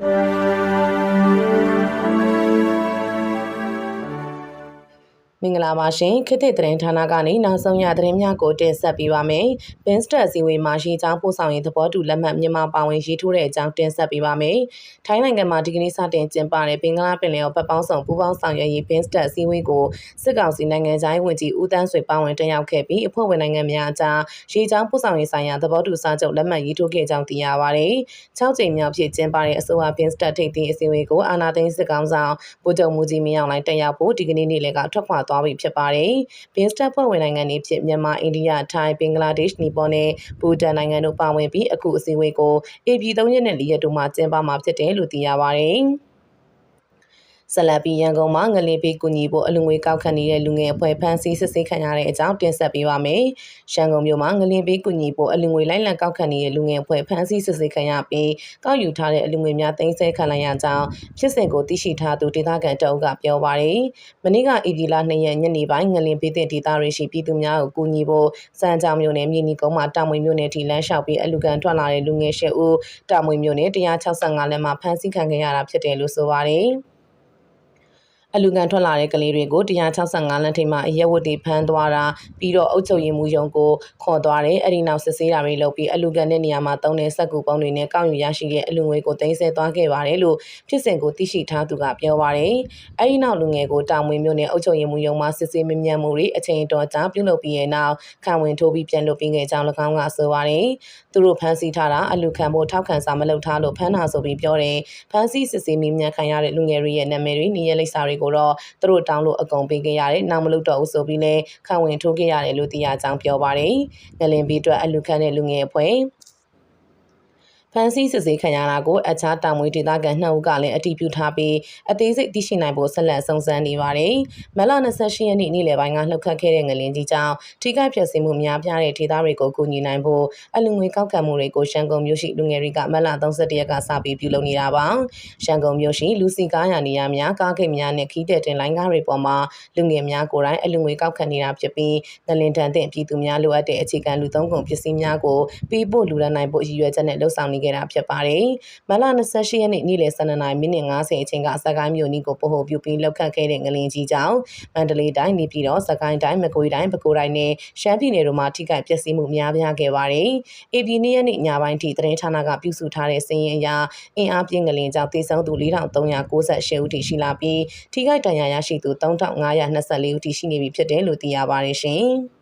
you မင်္ဂလာပါရှင်ခေတ်သစ်သတင်းဌာနကနေနောက်ဆုံးရသတင်းများကိုတင်ဆက်ပေးပါမယ်။ Binstat စီဝေးမှာရေးချောင်းပို့ဆောင်ရေးသဘောတူလက်မှတ်မြန်မာပါဝင်ရေးထိုးတဲ့အကြောင်းတင်ဆက်ပေးပါမယ်။ထိုင်းနိုင်ငံမှာဒီကနေ့စတင်ကျင်းပတဲ့ဘင်္ဂလားပင်လယ်အော်ဘက်ပေါင်းဆောင်ပူးပေါင်းဆောင်ရွက်ရေး Binstat စီဝေးကိုစစ်ကောင်စီနိုင်ငံသားဝန်ကြီးဦးတန်းဆွေပါဝင်တက်ရောက်ခဲ့ပြီးအဖွဲ့ဝင်နိုင်ငံများအကြားရေးချောင်းပို့ဆောင်ရေးဆိုင်ရာသဘောတူစာချုပ်လက်မှတ်ရေးထိုးခဲ့ကြောင်းသိရပါတယ်။6ကြိမ်မြောက်ဖြစ်ကျင်းပတဲ့အစိုးရ Binstat ထိပ်သီးအစည်းအဝေးကိုအာဏာသိမ်းစစ်ကောင်ဆောင်ဗိုလ်ချုပ်မူကြီးမင်းအောင်လှိုင်တက်ရောက်ဖို့ဒီကနေ့နေ့လယ်ကထွက်ခွာသွားပြီဖြစ်ပါတယ်။ Binstat ဖွဲ့ဝင်နိုင်ငံတွေဖြစ်မြန်မာ၊အိန္ဒိယ၊ထိုင်း၊ဘင်္ဂလားဒေ့ရှ်၊နီပေါနဲ့ဘူတန်နိုင်ငံတို့ပါဝင်ပြီးအခုအစည်းအဝေးကို AP 3ရက်နဲ့4ရက်တို့မှာကျင်းပမှာဖြစ်တယ်လို့သိရပါတယ်။ ဆက်လက်ပြီးရန်ကုန်မှာငလင်ပေးကူညီဖို့အလူငွေကောက်ခံနေတဲ့လူငယ်အဖွဲ့ဖမ်းဆီးစစ်ဆေးခံရတဲ့အကြောင်းတင်ဆက်ပေးပါမယ်။ရန်ကုန်မြို့မှာငလင်ပေးကူညီဖို့အလူငွေလိုက်လံကောက်ခံနေတဲ့လူငယ်အဖွဲ့ဖမ်းဆီးစစ်ဆေးခံရပြီးကောက်ယူထားတဲ့အလူငွေများသိမ်းဆည်းခံလိုက်ရကြောင်းဖြစ်စဉ်ကိုသိရှိထားသူဒေသခံတအုပ်ကပြောပါရယ်။မနေ့ကဧပြီလ2ရက်ညနေပိုင်းငလင်ပေးတဲ့ဒေသတွေရှိပြည်သူများကိုကူညီဖို့စံကြောင်မြို့နယ်မြေနီကုန်းမှာတာမွေမြို့နယ်ထိလမ်းလျှောက်ပြီးအလူကန်ထွက်လာတဲ့လူငယ်၈ဦးတာမွေမြို့နယ်165လမ်းမှာဖမ်းဆီးခံခဲ့ရတာဖြစ်တယ်လို့ဆိုပါရယ်။ အလူကန်ထွက်လာတဲ့ကလေးတွေကို165လမ်းထိပ်မှာအရက်ဝတ်တွေဖမ်းသွားတာပြီးတော့အုပ်ချုပ်ရေးမှူးရုံးကိုခေါ်သွားတယ်အဲ့ဒီနောက်စစ်ဆေးတာတွေလုပ်ပြီးအလူကန်တဲ့နေရာမှာတုံးတဲ့စက်ကူပုံးတွေနဲ့ကောက်ယူရရှိတဲ့အလူငွေကိုတင်ဆက်သွားခဲ့ပါတယ်လို့ဖြစ်စဉ်ကိုသိရှိထားသူကပြောပါတယ်အဲ့ဒီနောက်လူငယ်ကိုတာမွေမျိုးနဲ့အုပ်ချုပ်ရေးမှူးရုံးမှာစစ်ဆေးမြင်မှုတွေအချိန်တော်ကြာပြုလုပ်ပြီးရဲ့နောက်ခံဝင်ထိုးပြီးပြန်လွှတ်ပေးခဲ့ကြောင်း၎င်းကဆိုပါတယ်သူတို့ဖမ်းဆီးထားတာအလူခံဖို့ထောက်ခံစာမလုပ်ထားလို့ဖမ်းတာဆိုပြီးပြောတယ်ဖမ်းဆီးစစ်ဆေးမြင်ခံရတဲ့လူငယ်တွေရဲ့နာမည်တွေနေရာလိပ်စာတွေကိုတော့သူတို့တောင်းလို့အကုန်ပေးခဲ့ရတယ်နောက်မလုပ်တော့ဘူးဆိုပြီးလဲခံဝင်ထိုးခဲ့ရတယ်လို့သိရကြောင်းပြောပါတယ်ငလင်ပြီးအတွက်အလူခံတဲ့လူငယ်အဖွဲ့ ဖန်ဆီးစစ်ဆေးခံရတာကိုအခြားတာမွေဒေသခံနှစ်ဦးကလည်းအတည်ပြုထားပြီးအသေးစိတ်သိရှိနိုင်ဖို့ဆက်လက်စုံစမ်းနေပါတယ်။မလ28ရက်နေ့နေ့လယ်ပိုင်းကလှုပ်ခတ်ခဲ့တဲ့ငလင်ကြီးကြောင့်ထိခိုက်ပျက်စီးမှုများပြားတဲ့ဒေသတွေကိုကူညီနိုင်ဖို့အလူငွေကောက်ခံမှုတွေကိုရှမ်းကုန်းမြို့ရှိလူငယ်တွေကမလ31ရက်ကစပြီးပြုလုပ်နေတာပါ။ရှမ်းကုန်းမြို့ရှိလူစီကားရနေရာများကားဂိတ်များနဲ့ခီးတဲ့တင်လိုင်းကားတွေပေါ်မှာလူငယ်များကိုယ်တိုင်အလူငွေကောက်ခံနေတာဖြစ်ပြီးငလင်တန်တဲ့ပြည်သူများလိုအပ်တဲ့အခြေခံလူသုံးကုန်ပစ္စည်းများကိုပေးပို့လူရန်နိုင်ဖို့ရည်ရွယ်ချက်နဲ့လှုပ်ဆောင်နေခဲ့တာဖြစ်ပါတယ်။မလ28ရက်နေ့နေ့လယ်12နာရီမိနစ်50အချိန်ကစကိုင်းမြို့နီးကိုပို့ဖို့ပြုပြီးလောက်ခတ်ခဲ့တဲ့ငလင်ကြီးကြောင့်မန္တလေးတိုင်းနေပြည်တော်စကိုင်းတိုင်းမကွေးတိုင်းပဲခူးတိုင်းနဲ့ရှမ်းပြည်နယ်တို့မှာထိခိုက်ပျက်စီးမှုများပြားခဲ့ပါတယ်။ AB နေ့ရက်နေ့ညပိုင်းထိသတင်းဌာနကပြုစုထားတဲ့စာရင်းအရအင်အားပြင်းငလင်ကြောင့်သေဆုံးသူ4398ဦးထိရှိလာပြီးထိခိုက်ဒဏ်ရာရရှိသူ3524ဦးထိရှိနေပြီဖြစ်တယ်လို့သိရပါတယ်ရှင်။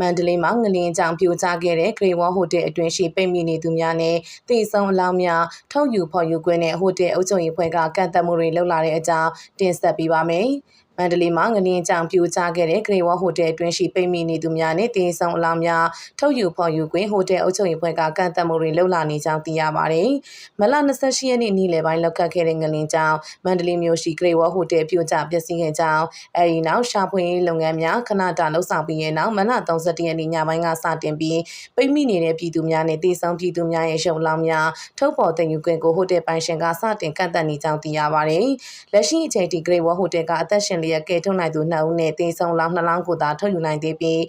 မန္တလေးမှာငလင်းကြောင်ပြိုကျခဲ့တဲ့ Grey Wall Hotel အတွင်းရှိပိတ်မိနေသူများနဲ့တည်ဆုံအလောင်းများထုတ်ယူဖော်ယူခွင့်နဲ့ဟိုတယ်အုပ်ချုပ်ရေးဖွဲ့ကကန့်သတ်မှုတွေလုပ်လာတဲ့အကြောင်းတင်ဆက်ပေးပါမယ်။ မန္တလေးမှာငလင်းကြောင်ပြိုကျခဲ့တဲ့ Grey Wall Hotel အတွင်းရှိပိတ်မိနေသူများနဲ့တင်းဆောင်အလောင်းများထုတ်ယူဖော်ယူခွင့်ဟိုတယ်အုပ်ချုပ်ရေးဖွဲ့ကကန့်သတ်မှုတွေလှုပ်လာနေကြောင်းသိရပါတယ်။မလ28ရက်နေ့နေ့လယ်ပိုင်းလောက်ကခဲ့တဲ့ငလင်းကြောင်မန္တလေးမြို့ရှိ Grey Wall Hotel ပြိုကျပျက်စီးခဲ့ကြောင်းအဲဒီနောက်ရှာဖွေရေးလုပ်ငန်းများခဏတာလှုပ်ဆောင်ပြီးရဲ့နောက်မလ31ရက်နေ့ညပိုင်းကစတင်ပြီးပိတ်မိနေတဲ့ပြည်သူများနဲ့တင်းဆောင်ပြည်သူများရဲ့ရုံလောင်းများထုတ်ဖော်တင်ယူခွင့်ကိုဟိုတယ်ပိုင်ရှင်ကစတင်ကန့်သတ်နေကြောင်းသိရပါတယ်။လက်ရှိအချိန်ထိ Grey Wall Hotel ကအသက်ရှင်လျက်ကဲထုတ်နိုင်သူ2ဦးနဲ့တင်းဆောင်လောင်း2လောင်းကိုသာထုတ်ယူနိုင်သေးပြီး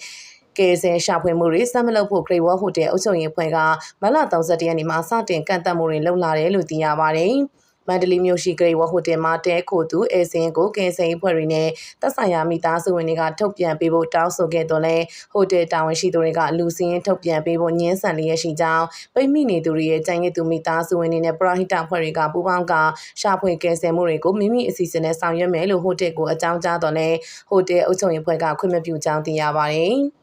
ကဲဆဲရှာဖွေမှုတွေစမ်းမလုပ်ဖို့ Great Wall Hotel အုပ်ချုပ်ရေးဖွဲ့ကမလ31ရက်နေ့မှာစတင်ကန့်သတ်မှုတွေလုပ်လာတယ်လို့သိရပါတယ်။ မန္တလေးမြို့ရှိဂရိတ်ဝဟိုတယ်မှာတဲခိုသူအဲစင်ကိုကင်းစိန်ဖွဲ့တွေနဲ့သက်ဆိုင်ရာမိသားစုဝင်တွေကထုတ်ပြန်ပေးဖို့တောင်းဆိုခဲ့တော့လဲဟိုတယ်တာဝန်ရှိသူတွေကလူစင်းထုတ်ပြန်ပေးဖို့ညှင်းဆန်လျက်ရှိကြောင်းပိတ်မိနေသူတွေရဲ့ကြံရည်သူမိသားစုဝင်တွေနဲ့ပရဟိတဖွဲ့တွေကပူးပေါင်းကရှာဖွေကယ်ဆယ်မှုတွေကိုမိမိအစီအစဉ်နဲ့ဆောင်ရွက်မယ်လို့ဟိုတယ်ကိုအကြောင်းကြားတော့လဲဟိုတယ်အုပ်ချုပ်ရေးဖွဲ့ကခွင့်မပြုကြောင်းသိရပါတယ်။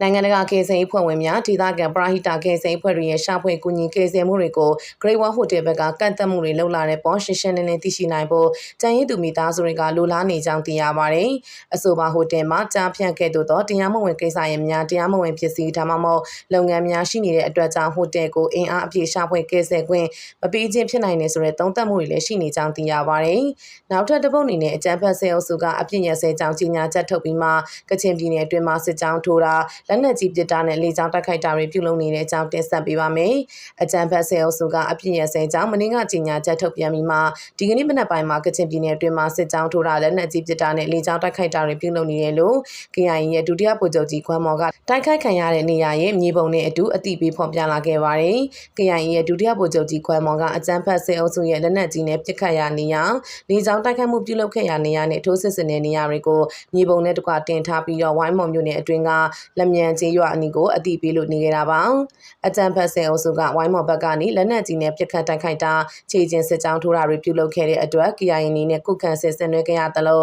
နိုင်ငံတကာကေဆယ်အဖွဲ့ဝင်များဒေသခံပရာဟိတကေဆယ်အဖွဲ့တွေရဲ့ရှာဖွေကူညီကေဆယ်မှုတွေကို Great Wall Hotel ဘက်ကကန့်သတ်မှုတွေလုပ်လာတဲ့ပေါ်ရှင်းရှင်းလင်းလင်းသိရှိနိုင်ဖို့ကြံရည်သူမိသားစုတွေကလိုလားနေကြောင်းသိရပါတယ်။အဆိုပါဟိုတယ်မှာကြားဖြန့်ခဲ့သို့သောတရားမဝင်ကိစ္စရပ်များတရားမဝင်ဖြစ်စီဒါမှမဟုတ်လုပ်ငန်းများရှိနေတဲ့အတွက်ကြောင့်ဟိုတယ်ကိုအင်အားအပြည့်ရှာဖွေကေဆယ်ခွင့်မပေးခြင်းဖြစ်နိုင်တယ်ဆိုတဲ့သုံးသပ်မှုတွေလည်းရှိနေကြောင်းသိရပါတယ်။နောက်ထပ်တစ်ပုတ်အနေနဲ့အကြမ်းဖက်ဆဲအုပ်စုကအပြစ်ရစဲကြောင်းကြီးညာချက်ထုတ်ပြီးမှကချင်ပြည်နယ်အတွင်းမှာစစ်ကြောင်းထိုးတာလက်နက်ကြီးပစ်တာနဲ့လေကြောင်းတိုက်ခိုက်တာတွေပြုလုပ်နေတဲ့အကြောင်းတင်ဆက်ပေးပါမယ်။အကြံဖက်ဆဲအုပ်စုကအပြစ်ရစဲကြောင်းမင်းကကြီးညာချက်ထုတ်ပြန်ပြီးမှဒီကနေ့မနက်ပိုင်းမှာကချင်ပြည်နယ်အတွင်းမှာစစ်ကြောင်းထိုးတာလက်နက်ကြီးပစ်တာနဲ့လေကြောင်းတိုက်ခိုက်တာတွေပြုလုပ်နေတယ်လို့ KIA ရဲ့ဒုတိယဗိုလ်ချုပ်ကြီးခွမ်းမော်ကတိုက်ခိုက်ခံရတဲ့နေရာရဲ့မြေပုံနဲ့အတူအတိပေးဖော်ပြလာခဲ့ပါတယ်။ KIA ရဲ့ဒုတိယဗိုလ်ချုပ်ကြီးခွမ်းမော်ကအကြမ်းဖက်စစ်အုပ်စုရဲ့လက်နက်ကြီးနဲ့ပစ်ခတ်ရာနေရာလေကြောင်းတိုက်ခိုက်မှုပြုလုပ်ခဲ့ရာနေရာနဲ့ထိုးစစ်ဆင်တဲ့နေရာတွေကိုမြေပုံနဲ့တကွတင်ထားပြီးတော့ဝိုင်းမော်မြို့နယ်အတွင်းကလက်မြန်ကျေးရွာအနီးကိုအတိပေးလို့နေခဲ့တာပါ။အကြမ်းဖက်စစ်အုပ်စုကဝိုင်းမော်ဘက်ကနေလက်နက်ကြီးနဲ့ပစ်ခတ်တိုက်ခိုက်တာခြေကျင်စစ်ကြောင်းထိုးတာတွေပြုလုပ်ခဲ့တဲ့အတွက် KIA အနေနဲ့ကုခံစစ်ဆင်နွှဲခဲ့ရသလို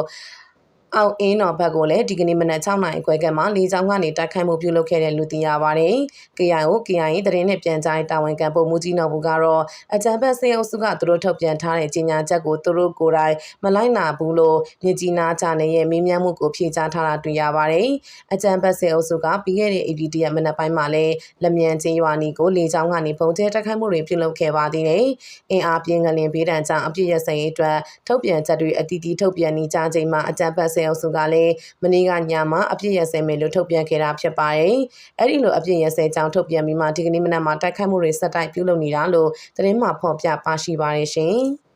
အောက်အင်းတော်ဘက်ကိုလည်းဒီကနေ့မနက်6နာရီခွဲကမှလေးချောင်းကနေတိုက်ခိုက်မှုပြုလုပ်ခဲ့တဲ့လူသိရပါတယ်။ KIO KIA သတင်းနဲ့ပြန်ကြားရေးတာဝန်ခံပုံမူကြီးနော်ဘူးကတော့အကြံဖက်စေအုပ်စုကသူတို့ထုတ်ပြန်ထားတဲ့ကြေညာချက်ကိုသူတို့ကိုယ်တိုင်မလိုက်နာဘူးလို့မြကြီးနားချနယ်ရဲ့မေးမြန်းမှုကိုဖြေကြားထားတာတွေ့ရပါတယ်။အကြံဖက်စေအုပ်စုကပြီးခဲ့တဲ့ APD ရဲ့မနက်ပိုင်းမှာလည်းလက်မြန်ချင်းရွာနီကိုလေးချောင်းကနေပုံကျဲတိုက်ခိုက်မှုတွေပြုလုပ်ခဲ့ပါသေးတယ်။အင်အားပြင်းကလင်ဘေးဒဏ်ကြောင့်အပြစ်ရစရေးအတွက်ထုတ်ပြန်ချက်တွေအတီးတီးထုတ်ပြန်နေကြချိန်မှာအကြံဖက်စေအုပ်စုကလည်းမနေ့ကညမှာအပြစ်ရစဲမယ်လို့ထုတ်ပြန်ခဲ့တာဖြစ်ပါတယ်။အဲ့ဒီလိုအပြစ်ရစဲကြောင်းထုတ်ပြန်ပြီးမှဒီကနေ့မနက်မှာတိုက်ခိုက်မှုတွေဆက်တိုက်ပြုလုပ်နေတာလို့သတင်းမှဖော်ပြပါရှိပါတယ်ရှင်။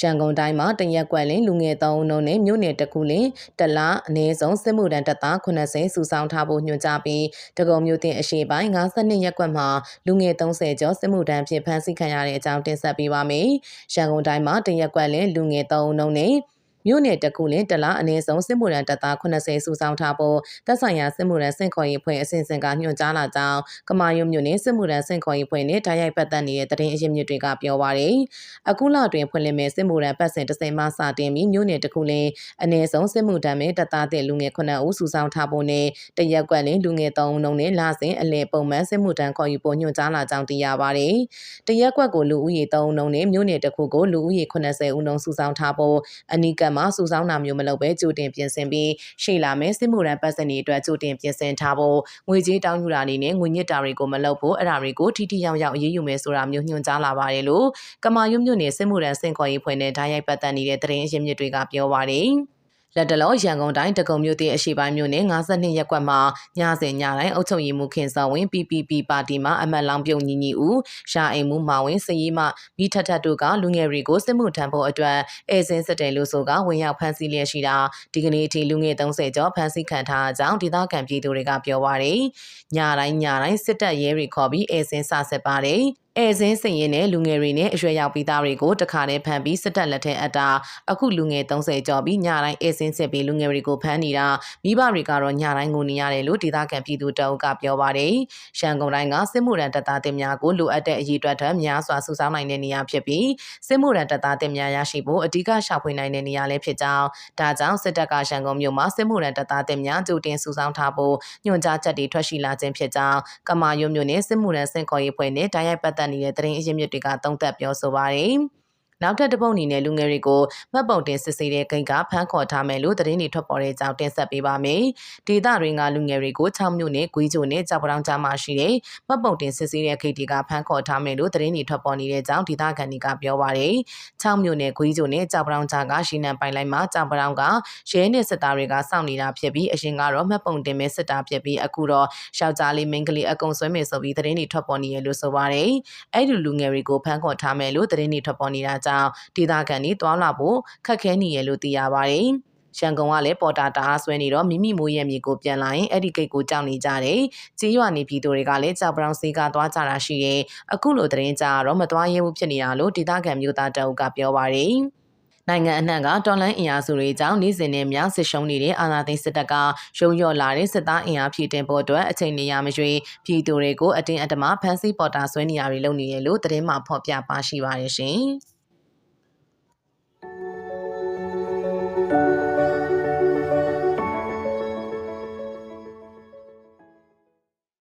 ရန်ကုန်တိုင်းမှာတရက်ကွက်လင်းလူငယ်သုံးဦးနှုန်းနဲ့မြို့နယ်တစ်ခုလင်းတလအနည်းဆုံးစစ်မှုထမ်းတပ်သား80စုဆောင်ထားဖို့ညွှန်ကြားပြီးတကုံမြို့တင်အရှိပိုင်း52ရက်ကွက်မှာလူငယ်30ကျော်စစ်မှုထမ်းဖြင့်ဖမ်းဆီးခံရတဲ့အကြောင်းတင်ဆက်ပေးပါမယ်။ရန်ကုန်တိုင်းမှာတရက်ကွက်လင်းလူငယ်သုံးဦးနှုန်းနဲ့ မြို့နယ်တကူလင်တလားအနည်းဆုံးစစ်မှုရန်တပ်သား80စုဆောင်ထားဖို့တပ်ဆိုင်ရာစစ်မှုရန်စင့်ခေါ်ရေးဖွဲ့အစဉ်စဉ်ကညွှန်ကြားလာကြောင်းကမာယုံမြို့နယ်စစ်မှုရန်စင့်ခေါ်ရေးဖွဲ့နဲ့တိုက်ရိုက်ပတ်သက်နေတဲ့တရင်အရင်းမြစ်တွေကပြောပါရယ်အခုလတွင်ဖွင့်လှစ်မဲ့စစ်မှုရန်ပတ်စဉ်30မှစတင်ပြီးမြို့နယ်တကူလင်အနည်းဆုံးစစ်မှုတမ်းမဲ့တပ်သားတဲ့လူငယ်9ဦးစုဆောင်ထားဖို့နဲ့တရက်ကွက်လင်လူငယ်3ဦးနှုန်းနဲ့လာစဉ်အလဲပုံမှန်စစ်မှုတမ်းခေါ်ယူဖို့ညွှန်ကြားလာကြောင်းသိရပါရယ်တရက်ကွက်ကိုလူဦးရေ3ဦးနှုန်းနဲ့မြို့နယ်တကူကိုလူဦးရေ80ဦးနှုန်းစုဆောင်ထားဖို့အနီးကပ်မှာစုဆောင်းတာမျိုးမလုပ်ဘဲကြိုတင်ပြင်ဆင်ပြီးရှေ့လာမယ့်စစ်မှုရန်ပတ်စံတွေအတွက်ကြိုတင်ပြင်ဆင်ထားဖို့ငွေကြေးတောင်းယူတာအနေနဲ့ငွေညစ်တာတွေကိုမလုပ်ဖို့အဲ့ဒါတွေကိုထိထိရောက်ရောက်အရေးယူမယ်ဆိုတာမျိုးညွှန်ကြားလာပါတယ်လို့ကမာယွမြို့နယ်စစ်မှုရန်စင်ခေါ်ရေးဖွဲ့နဲ့ဓာတ်ရိုက်ပတ်သက်နေတဲ့သတင်းအရင်းမြစ်တွေကပြောပါတယ်။ လက်တလောရန်ကုန်တိုင်းတကုံမြို့တအရှိပိုင်းမြို့နယ်52ရပ်ကွက်မှာညစဉ်ညတိုင်းအုပ်ချုပ်ရေးမှုခင်စောဝင် PPP ပါတီမှအမတ်လောင်ပြုံညီညီဦးရှာအိမ်မှုမာဝင်စည်ရီမှမိထထတို့ကလူငယ်တွေကိုစစ်မှုထမ်းဖို့အတွက်အဲစင်းစစ်တယ်လို့ဆိုကဝင်ရောက်ဖမ်းဆီးလျက်ရှိတာဒီကနေ့အထိလူငယ်30ကျော်ဖမ်းဆီးခံထားကြောင်းဒေသခံပြည်သူတွေကပြောပါရယ်ညတိုင်းညတိုင်းစစ်တပ်ရဲတွေခေါ်ပြီးအဲစင်းစဆက်ပါတယ် အဲစင်းစင်ရင်နဲ့လူငယ်တွေနဲ့အရွယ်ရောက်ပြီးသားတွေကိုတခါတည်းဖမ်းပြီးစစ်တပ်လက်ထက်အပ်တာအခုလူငယ်30ကျော်ပြီးညတိုင်းအဲစင်းစစ်ပြီးလူငယ်တွေကိုဖမ်းနေတာမိဘတွေကတော့ညတိုင်းငိုနေရတယ်လို့ဒေသခံပြည်သူတအုပ်ကပြောပါတယ်။ရှမ်းကုန်တိုင်းကစစ်မှုရန်တပ်သားတင်များကိုလိုအပ်တဲ့အရေးအတွက်ထက်များစွာစုဆောင်းနိုင်တဲ့နေရာဖြစ်ပြီးစစ်မှုရန်တပ်သားတင်များရရှိဖို့အဓိကရှာဖွေနိုင်တဲ့နေရာလည်းဖြစ်ကြောင်းဒါကြောင့်စစ်တပ်ကရှမ်းကုန်မြို့မှာစစ်မှုရန်တပ်သားတင်များကြိုတင်စုဆောင်းထားဖို့ညွှန်ကြားချက်တွေထွက်ရှိလာခြင်းဖြစ်ကြောင်းကမာယုံမြို့နယ်စစ်မှုရန်စင်ခေါ်ရေးဖွဲ့နဲ့တိုက်ရိုက်ပတ်သက်နေတဲ့သတင်းအရင်းမြစ်တွေကသုံးသပ်ပြောဆိုပါတယ်။ နောက်ထပ်တစ်ပုတ်အနေနဲ့လူငယ်တွေကိုမှတ်ပုံတင်စစ်ဆေးတဲ့ဂိတ်ကဖမ်းခေါ်ထားမယ်လို့သတင်းတွေထွက်ပေါ်တဲ့အကြောင်းတင်ဆက်ပေးပါမယ်။ဒေသတွင်းကလူငယ်တွေကို6မြို့နဲ့ဂွေးချိုနဲ့ကြောက်ပတောင်ကြားမှာရှိတဲ့မှတ်ပုံတင်စစ်ဆေးတဲ့ဂိတ်တွေကဖမ်းခေါ်ထားမယ်လို့သတင်းတွေထွက်ပေါ်နေတဲ့အကြောင်းဒေသခံတွေကပြောပါရယ်။6မြို့နဲ့ဂွေးချိုနဲ့ကြောက်ပတောင်ကြားကရှီနံပိုင်လိုက်မှာကြောက်ပတောင်ကရဲနဲ့စစ်သားတွေကစောင့်နေတာဖြစ်ပြီးအရင်ကတော့မှတ်ပုံတင်မဲ့စစ်သားဖြစ်ပြီးအခုတော့ယောက်ျားလေးမိန်းကလေးအကုန်ဆွဲမယ်ဆိုပြီးသတင်းတွေထွက်ပေါ်နေရလို့ဆိုပါရယ်။အဲ့ဒီလူငယ်တွေကိုဖမ်းခေါ်ထားမယ်လို့သတင်းတွေထွက်ပေါ်နေတာကြောင့်ဒေသခံတွေတွာလာဖို့ခက်ခဲနေရလို့သိရပါတယ်။ရန်ကုန်ကလည်းပေါ်တာတအားဆွဲနေတော့မိမိမိုးရဲ့မြေကိုပြန်လာရင်အဲ့ဒီဂိတ်ကိုကြောက်နေကြတယ်။ကြေးရွာနေပြည်သူတွေကလည်းကြောက်ပရောင်စီကသွားကြတာရှိရဲ့အခုလိုသတင်းကြတော့မသွားရဲဘူးဖြစ်နေတာလို့ဒေသခံမျိုးသားတအုပ်ကပြောပါရယ်။နိုင်ငံအနှံ့ကတော်လန်အင်အားစုတွေကြောင့်နေ့စဉ်နဲ့များဆစ်ရှုံးနေတဲ့အာဏာသိမ်းစစ်တပ်ကရုံရော့လာတဲ့စစ်သားအင်အားဖြည့်တင်ဖို့အတွက်အချိန်နေရမရွေးပြည်သူတွေကိုအတင်းအဓမ္မဖမ်းဆီးပေါ်တာဆွဲနေရတွေလုပ်နေရလို့သတင်းမှဖော်ပြပါရှိပါတယ်ရှင်။ Thank you.